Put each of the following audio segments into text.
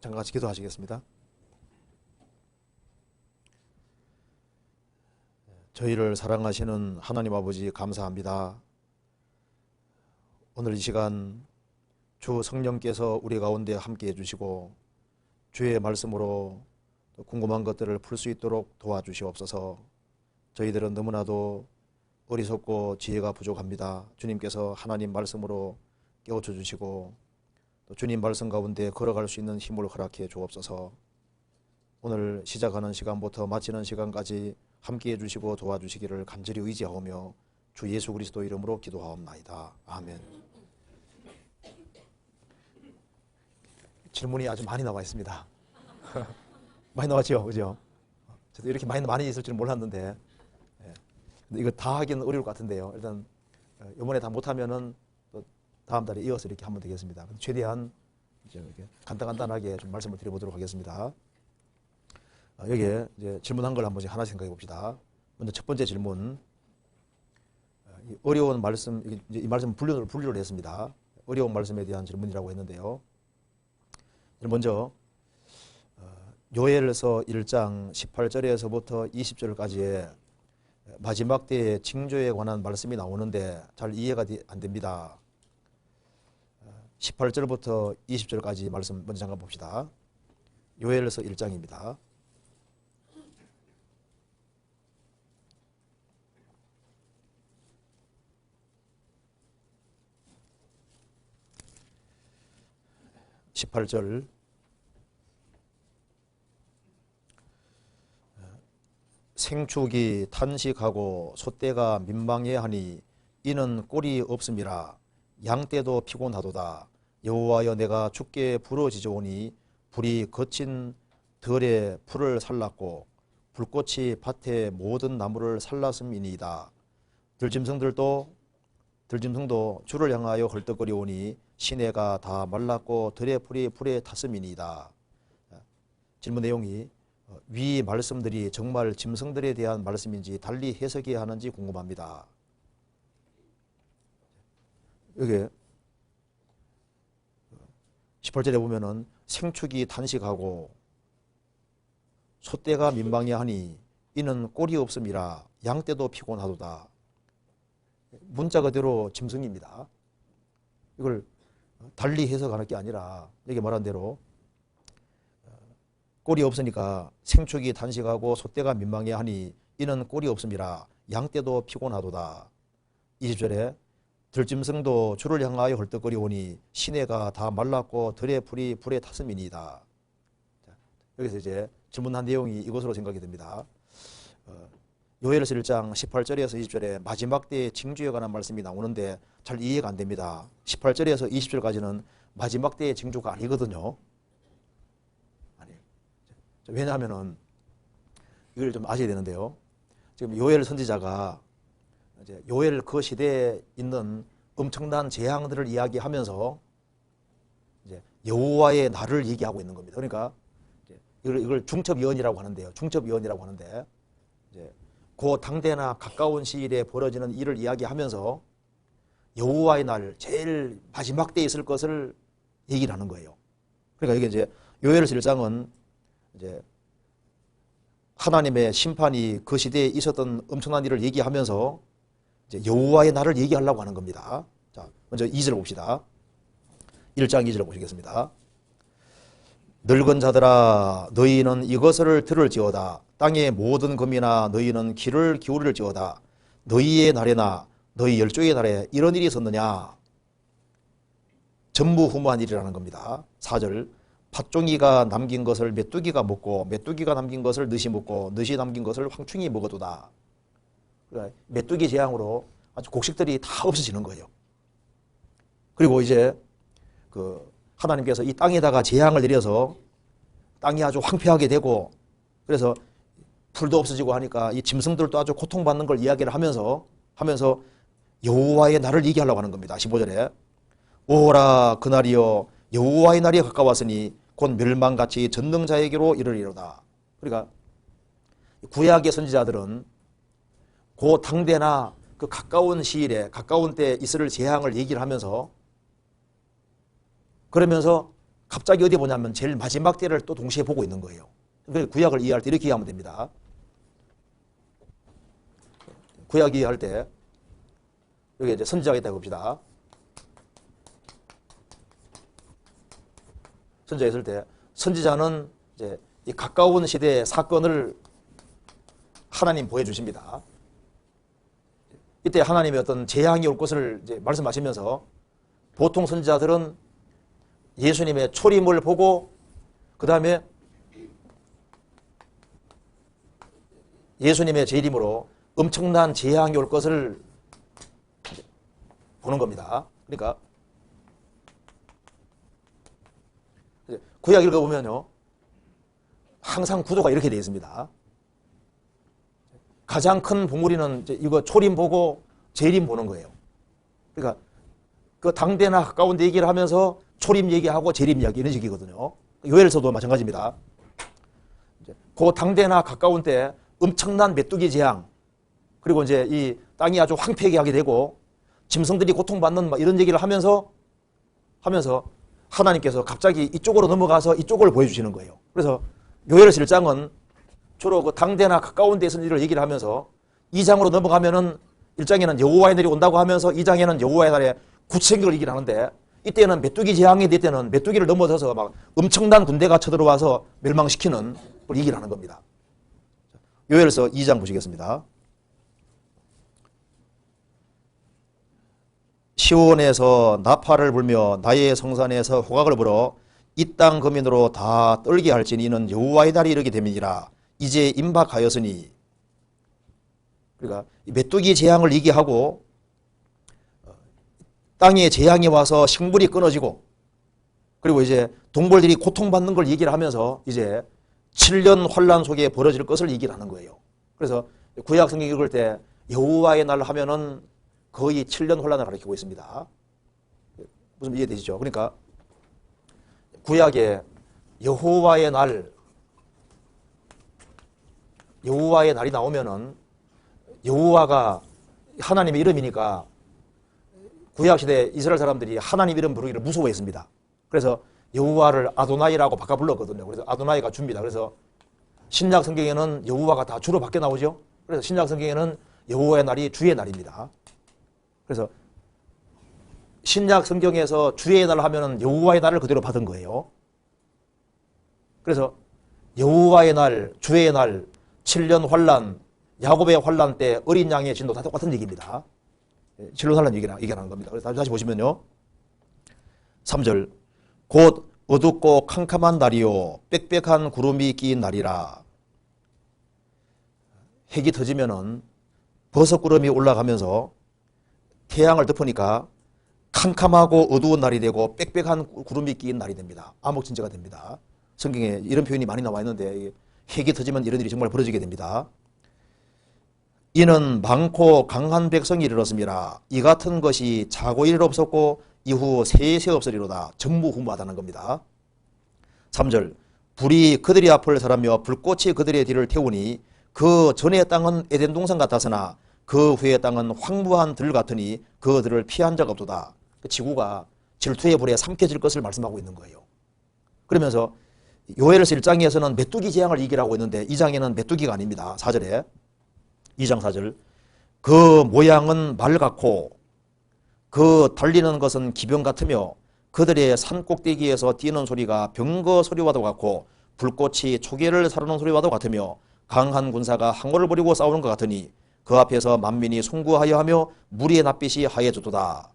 잠깐 같이 기도하시겠습니다. 저희를 사랑하시는 하나님 아버지 감사합니다. 오늘 이 시간 주 성령께서 우리 가운데 함께 해주시고 주의 말씀으로 궁금한 것들을 풀 수 있도록 도와주시옵소서. 저희들은 너무나도 어리석고 지혜가 부족합니다. 주님께서 하나님 말씀으로 깨우쳐 주시고 또 주님 말씀 가운데 걸어갈 수 있는 힘을 허락해 주옵소서. 오늘 시작하는 시간부터 마치는 시간까지 함께 해 주시고 도와주시기를 간절히 의지하오며 주 예수 그리스도 이름으로 기도하옵나이다. 아멘. 질문이 아주 많이 나와 있습니다. 많이 나왔죠, 그죠? 저도 이렇게 많이 많이 있을 줄 몰랐는데, 예. 근데 이거 다 하기는 어려울 것 같은데요. 일단 어, 이번에 다 못하면은 또 다음 달에 이어서 이렇게 하면 되겠습니다. 최대한 이제 간단간단하게 좀 말씀을 드려보도록 하겠습니다. 어, 여기에 이제 질문한 걸 한번 하나 생각해 봅시다. 먼저 첫 번째 질문. 어, 이 어려운 말씀, 이 말씀 분류를, 분류를 했습니다. 어려운 말씀에 대한 질문이라고 했는데요. 먼저, 어, 요엘서 1장 18절에서부터 20절까지의 마지막 때의 징조에 관한 말씀이 나오는데 잘 이해가 안 됩니다. 18절부터 20절까지 말씀 먼저 잠깐 봅시다. 요엘서 1장입니다. 18절 생축이 탄식하고 소떼가 민망해 하니 이는 꼴이 없음이라 양떼도 피곤하도다 여호와여 내가 죽게 부러지져오니 불이 거친 들에 풀을 살랐고 불꽃이 밭의 모든 나무를 살랐음이니이다 들짐승들도 들짐승도 주를 향하여 헐떡거리오니 시내가 다 말랐고 들의 풀이 불에 탔음이니이다. 질문 내용이 어, 위 말씀들이 정말 짐승들에 대한 말씀인지 달리 해석해야 하는지 궁금합니다. 여기 18절에 보면은 생축이 단식하고 소떼가 민망해 하니 이는 꼴이 없음이라 양떼도 피곤하도다. 문자 그대로 짐승입니다. 이걸 달리 해석하는 게 아니라 여기 말한 대로 어, 꼴이 없으니까 생축이 단식하고 소떼가 민망해 하니 이는 꼴이 없음이라 양떼도 피곤하도다. 20절에 들짐승도 주를 향하여 헐떡거리오니 시내가 다 말랐고 들의 풀이 불에 탔음이니이다. 여기서 이제 질문한 내용이 이것으로 생각이 됩니다. 어, 요엘서 1장 18절에서 20절에 마지막 때의 징조에 관한 말씀이 나오는데 잘 이해가 안 됩니다. 18절에서 20절까지는 마지막 때의 징조가 아니거든요. 아니. 왜냐하면은 이걸 좀 아셔야 되는데요. 지금 요엘 선지자가 이제 요엘 그 시대에 있는 엄청난 재앙들을 이야기하면서 이제 여호와의 날을 얘기하고 있는 겁니다. 그러니까 이걸, 이걸 중첩위원이라고 하는데요. 중첩위원이라고 하는데 이제 그 당대나 가까운 시일에 벌어지는 일을 이야기하면서 여호와의 날 제일 마지막 때에 있을 것을 얘기를 하는 거예요. 그러니까 이게 이제 요엘서 1장은 이제 하나님의 심판이 그 시대에 있었던 엄청난 일을 얘기하면서 이제 여호와의 날을 얘기하려고 하는 겁니다. 자, 먼저 2절 봅시다. 1장 2절 보시겠습니다. 늙은 자들아 너희는 이것을 들을지어다 땅의 모든 금이나 너희는 귀를 기울일지어다 너희의 날에나 너희 열조의 날에 이런 일이 있었느냐 전무후무한 일이라는 겁니다 4절 팥종이가 남긴 것을 메뚜기가 먹고 메뚜기가 남긴 것을 느시 먹고 느시 남긴 것을 황충이 먹어도다 그러니까 메뚜기 재앙으로 아주 곡식들이 다 없어지는 거예요 그리고 이제 그 하나님께서 이 땅에다가 재앙을 내려서 땅이 아주 황폐하게 되고 그래서 풀도 없어지고 하니까 이 짐승들도 아주 고통받는 걸 이야기를 하면서 하면서 여호와의 날을 얘기하려고 하는 겁니다. 15절에 오라 그날이여 여호와의 날이 가까웠으니 곧 멸망같이 전능자에게로 이르리로다. 그러니까 구약의 선지자들은 그 당대나 그 가까운 시일에 가까운 때 있을 재앙을 얘기를 하면서 그러면서 갑자기 어디 보냐면 제일 마지막 때를 또 동시에 보고 있는 거예요. 그러니까 구약을 이해할 때 이렇게 이해하면 됩니다. 구약 이해할 때 여기 이제 선지자가 있다고 봅시다. 선지자 있을 때 선지자는 이제 이 가까운 시대의 사건을 하나님 보여주십니다. 이때 하나님의 어떤 재앙이 올 것을 이제 말씀하시면서 보통 선지자들은 예수님의 초림을 보고 그 다음에 예수님의 재림으로 엄청난 재앙이 올 것을 보는 겁니다. 그러니까 구약 읽어보면요. 항상 구도가 이렇게 되어 있습니다. 가장 큰 봉우리는 이거 초림 보고 재림 보는 거예요. 그러니까 그 당대나 가까운 데 얘기를 하면서 초림 얘기하고 재림 이야기 이런 식이거든요. 요엘서도 마찬가지입니다. 그 당대나 가까운 때 엄청난 메뚜기 재앙 그리고 이제 이 땅이 아주 황폐하게 하게 되고 짐승들이 고통받는 이런 얘기를 하면서 하면서 하나님께서 갑자기 이쪽으로 넘어가서 이쪽을 보여주시는 거예요. 그래서 요엘서 1장은 주로 그 당대나 가까운 데서 일을 얘기를 하면서 2장으로 넘어가면은 1장에는 여호와의 날이 온다고 하면서 2장에는 여호와의 날에 구체적으로 얘기를 하는데 이때는 메뚜기 재앙이 될 때는 메뚜기를 넘어서서 막 엄청난 군대가 쳐들어와서 멸망시키는 걸 얘기를 하는 겁니다. 요엘서 2장 보시겠습니다. 시온에서 나팔을 불며 나의 성산에서 호각을 불어 이 땅 거민으로 다 떨게 할지니 이는 여호와의 날이 이르게 됨이니라 이제 임박하였으니 그러니까 메뚜기 재앙을 얘기하고 어, 땅에 재앙이 와서 식물이 끊어지고 그리고 이제 동물들이 고통받는 걸 얘기를 하면서 이제 7년 환란 속에 벌어질 것을 얘기를 하는 거예요. 그래서 구약 성경 읽을 때 여호와의 날 하면은 거의 7년 혼란을 가리키고 있습니다. 무슨 이해되시죠? 그러니까 구약에 여호와의 날 여호와의 날이 나오면은 여호와가 하나님의 이름이니까 구약 시대 이스라엘 사람들이 하나님 이름 부르기를 무서워했습니다. 그래서 여호와를 아도나이라고 바꿔 불렀거든요. 그래서 아도나이가 줍니다. 그래서 신약 성경에는 여호와가 다 주로 바뀌어 나오죠. 그래서 신약 성경에는 여호와의 날이 주의 날입니다. 그래서 신약 성경에서 주의 날 하면은 여호와의 날을 그대로 받은 거예요. 그래서 여호와의 날, 주의 날, 7년 환란, 야곱의 환란 때 어린 양의 진도 다 똑같은 얘기입니다. 7년 예, 환란 얘기를 얘기하는 겁니다. 그래서 다시 보시면요. 3절 곧 어둡고 캄캄한 날이요 빽빽한 구름이 낀 날이라 핵이 터지면은 버섯구름이 올라가면서 태양을 덮으니까 캄캄하고 어두운 날이 되고 빽빽한 구름이 끼인 날이 됩니다. 암흑진제가 됩니다. 성경에 이런 표현이 많이 나와 있는데 핵이 터지면 이런 일이 정말 벌어지게 됩니다. 이는 많고 강한 백성이 이르렀습니다. 이 같은 것이 자고 일일 없었고 이후 세세 없으리로다. 전무후무하다는 겁니다. 3절 불이 그들이 앞을 살하며 불꽃이 그들의 뒤를 태우니 그 전의 땅은 에덴 동산 같았으나 그 후의 땅은 황무한 들 같으니 그들을 피한 적 없도다. 그 지구가 질투의 불에 삼켜질 것을 말씀하고 있는 거예요. 그러면서 요엘서 1장에서는 메뚜기 재앙을 이기라고 했는데 2장에는 메뚜기가 아닙니다. 4절에 2장 4절 그 모양은 말 같고 그 달리는 것은 기병 같으며 그들의 산 꼭대기에서 뛰는 소리가 병거 소리와도 같고 불꽃이 초계를 사르는 소리와도 같으며 강한 군사가 항거를 버리고 싸우는 것 같으니 그 앞에서 만민이 송구하여 하며 무리의 낯빛이 하얘졌도다.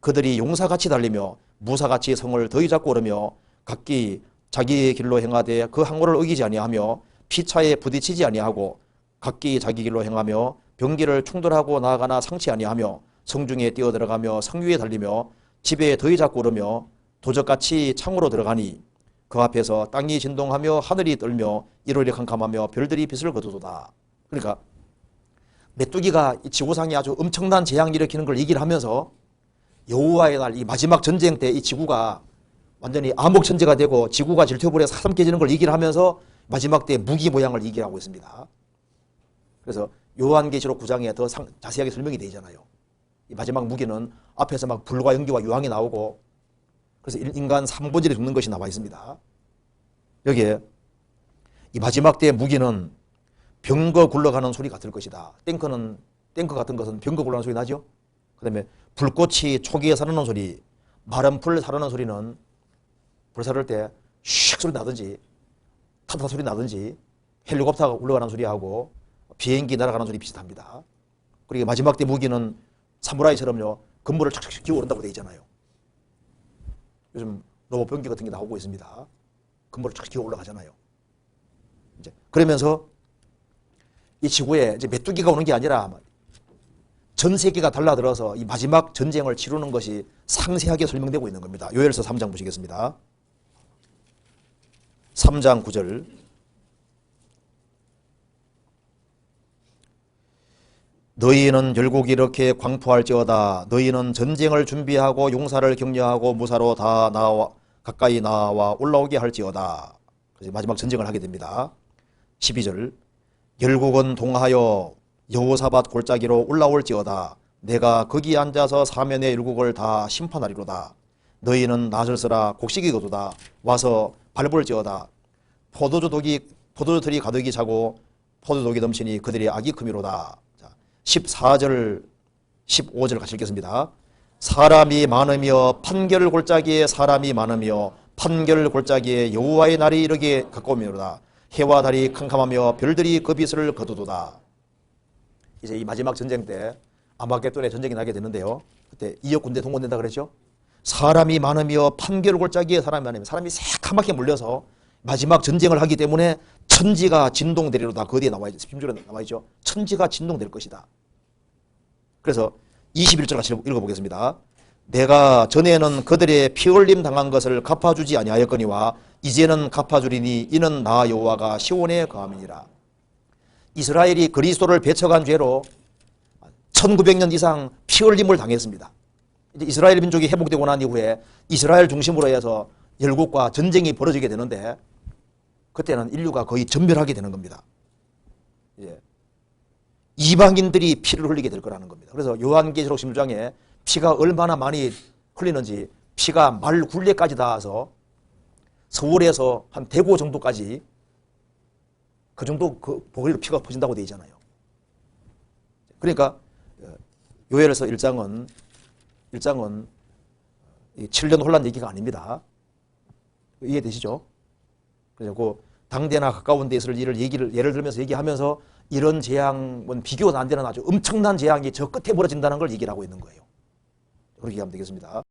그들이 용사같이 달리며 무사같이 성을 더위 잡고 오르며 각기 자기의 길로 행하되 그 항로를 어기지 아니하며 피차에 부딪히지 아니하고 각기 자기 길로 행하며 병기를 충돌하고 나아가나 상치 아니하며 성중에 뛰어들어가며 성 위에 달리며 집에 더위 잡고 오르며 도적같이 창으로 들어가니 그 앞에서 땅이 진동하며 하늘이 떨며 일월이 캄캄하며 별들이 빛을 거두도다. 그러니까 메뚜기가 이 지구상에 아주 엄청난 재앙 일으키는 걸 얘기를 하면서 여호와의 날 이 마지막 전쟁 때 이 지구가 완전히 암흑천재가 되고 지구가 질투불에 사삼켜지는 걸 얘기를 하면서 마지막 때 무기 모양을 얘기를 하고 있습니다. 그래서 요한계시록 9장에 더 상, 자세하게 설명이 되잖아요. 이 마지막 무기는 앞에서 막 불과 연기와 유황이 나오고 그래서 일- 인간 3분절이 죽는 것이 나와 있습니다. 여기에 이 마지막 때의 무기는 병거 굴러가는 소리 같을 것이다. 탱크는 탱크 같은 것은 병거 굴러가는 소리 나죠. 그 다음에 불꽃이 초기에 사르는 소리, 마른 풀 사르는 소리는 불 사를 때 슉 소리 나든지 타타 소리 나든지 헬리콥터가 올라가는 소리하고 비행기 날아가는 소리 비슷합니다. 그리고 마지막 때 무기는 사무라이처럼요 건물을 착착 기어 오른다고 돼 있잖아요. 요즘 로봇 병기 같은 게 나오고 있습니다. 건물을 착 기어 올라가잖아요. 이제 그러면서 이 지구에 이제 메뚜기가 오는 게 아니라 전 세계가 달라들어서 이 마지막 전쟁을 치르는 것이 상세하게 설명되고 있는 겁니다. 요엘서 3장 보시겠습니다. 3장 9절. 너희는 열국 이렇게 광포할지어다. 너희는 전쟁을 준비하고 용사를 격려하고 무사로 다 나와 가까이 나와 올라오게 할지어다. 마지막 전쟁을 하게 됩니다. 12절. 열국은 동하여 여호사밧 골짜기로 올라올지어다. 내가 거기 앉아서 사면의 열국을 다 심판하리로다 너희는 나설서라 곡식이 거두다 와서 밟을지어다 포도주 독이 포도주 들이 가득히 차고 포도독이 넘치니 그들의 악이 크미로다. 자, 14절 15절 같이 읽겠습니다. 사람이 많으며 판결 골짜기에 사람이 많으며 판결 골짜기에 여호와의 날이 이르게 가까우미로다. 해와 달이 캄캄하며 별들이 그 빛을 거두도다. 이제 이 마지막 전쟁 때 아마겟돈의 전쟁이 나게 되는데요. 그때 이역 군대 동원된다 그랬죠. 사람이 많으며 판결 골짜기에 사람이 많으며 사람이 새카맣게 몰려서 마지막 전쟁을 하기 때문에 천지가 진동되리로다. 그 뒤에 나와 있죠. 10절에 나와 있죠. 천지가 진동될 것이다. 그래서 21절 같이 읽어보겠습니다. 내가 전에는 그들의 피 흘림 당한 것을 갚아주지 아니하였거니와 이제는 갚아주리니 이는 나 여호와가 시온에 거함이니라. 이스라엘이 그리스도를 배척한 죄로 1900년 이상 피 흘림을 당했습니다. 이제 이스라엘 민족이 회복되고 난 이후에 이스라엘 중심으로 해서 열국과 전쟁이 벌어지게 되는데 그때는 인류가 거의 전멸하게 되는 겁니다. 예. 이방인들이 피를 흘리게 될 거라는 겁니다. 그래서 요한계시록 16장에 피가 얼마나 많이 흘리는지 피가 말 굴레까지 닿아서 서울에서 한 대구 정도까지 그 정도 그 보리로 피가 퍼진다고 되어 있잖아요. 그러니까 요엘에서 1장은 1장은 7년 혼란 얘기가 아닙니다. 이해되시죠? 그래서 그 당대나 가까운 데서 일을 얘기를 예를 들면서 얘기하면서 이런 재앙은 비교가 안 되는 아주 엄청난 재앙이 저 끝에 벌어진다는 걸 얘기를 하고 있는 거예요. 그렇게 하면 되겠습니다.